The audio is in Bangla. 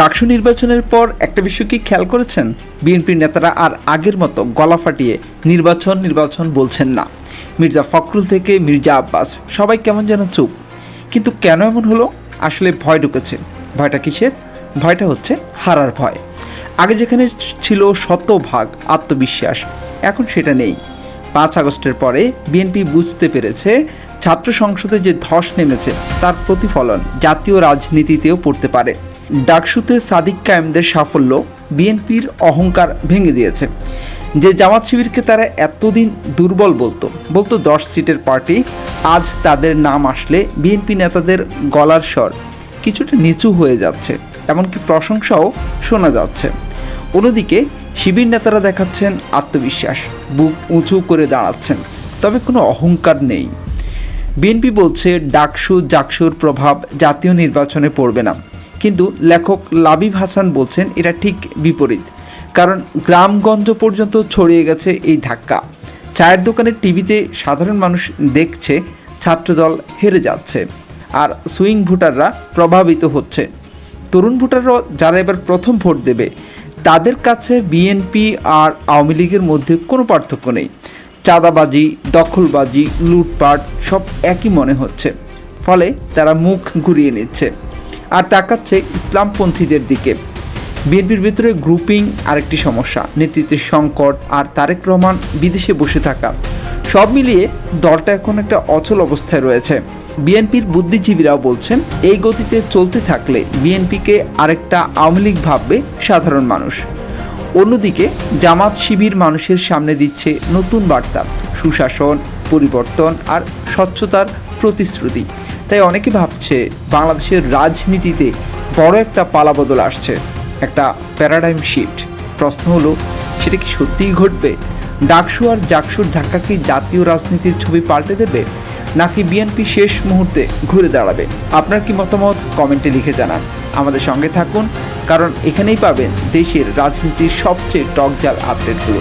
ডাকসু নির্বাচনের পর একটা বিষয় কি খেয়াল করেছেন? বিএনপির নেতারা আর আগের মতো গলা ফাটিয়ে নির্বাচন নির্বাচন বলছেন না। মির্জা ফখরুল থেকে মির্জা আব্বাস, সবাই কেমন যেন চুপ। কিন্তু কেন এমন হলো? আসলে ভয় ঢুকেছে। ভয়টা কিসের? ভয়টা হচ্ছে হারার ভয়। আগে যেখানে ছিল শতভাগ আত্মবিশ্বাস, এখন সেটা নেই। পাঁচ আগস্টের পরে বিএনপি বুঝতে পেরেছে, ছাত্র সংসদে যে ধস নেমেছে, তার প্রতিফলন জাতীয় রাজনীতিতেও পড়তে পারে। ডাকসুতে সাদিক কায়েমদের সাফল্য বিএনপির অহংকার ভেঙে দিয়েছে। যে জামাত শিবিরকে তারা এতদিন দুর্বল বলতো বলতো দশ সিটের পার্টি, আজ তাদের নাম আসলে বিএনপি নেতাদের গলার স্বর কিছুটা নিচু হয়ে যাচ্ছে, এমনকি প্রশংসাও শোনা যাচ্ছে। অন্যদিকে শিবির নেতারা দেখাচ্ছেন আত্মবিশ্বাস, বুক উঁচু করে দাঁড়াচ্ছেন, তবে কোনো অহংকার নেই। বিএনপি বলছে, ডাকসু জাকসুর প্রভাব জাতীয় নির্বাচনে পড়বে না। কিন্তু লেখক লাবিব হাসান বলছেন এটা ঠিক বিপরীত, কারণ গ্রামগঞ্জ পর্যন্ত ছড়িয়ে গেছে এই ধাক্কা। চায়ের দোকানের টিভিতে সাধারণ মানুষ দেখছে, ছাত্রদল হেরে যাচ্ছে, আর সুইং ভোটাররা প্রভাবিত হচ্ছে। তরুণ ভোটাররা যারা এবার প্রথম ভোট দেবে, তাদের কাছে বিএনপি আর আওয়ামী লীগের মধ্যে কোনো পার্থক্য নেই। চাঁদাবাজি, দখলবাজি, লুটপাট সব একই মনে হচ্ছে, ফলে তারা মুখ ঘুরিয়ে নিচ্ছে। আর তাকাচ্ছে ইসলামপন্থীদের দিকে। বিএনপির ভিতরে গ্রুপিং আরেকটি সমস্যা, নেতৃত্বের সংকট আর তারেক রহমান বিদেশে বসে থাকা। সব মিলিয়ে দলটা এখন একটা অচল অবস্থায় রয়েছে। বিএনপির বুদ্ধিজীবীরাও বলছেন, এই গতিতে চলতে থাকলে বিএনপিকে আরেকটা আওয়ামী লীগ ভাববে সাধারণ মানুষ। অন্যদিকে জামাত শিবির মানুষের সামনে দিচ্ছে নতুন বার্তা, সুশাসন, পরিবর্তন আর স্বচ্ছতার প্রতিশ্রুতি। তাই অনেকে ভাবছে বাংলাদেশের রাজনীতিতে বড় একটা পালাবদল আসছে, একটা প্যারাডাইম শিফট প্রশ্ন হলো, সেটা কি সত্যিই ঘটবে? ডাকসু আর জাকসুর ধাক্কা কি জাতীয় রাজনীতির ছবি পাল্টে দেবে? নাকি বিএনপি শেষ মুহূর্তে ঘুরে দাঁড়াবে? আপনার কি মতামত? কমেন্টে লিখে জানান। আমাদের সঙ্গে থাকুন, কারণ এখানেই পাবেন দেশের রাজনীতির সবচেয়ে টকজাল আপডেটগুলো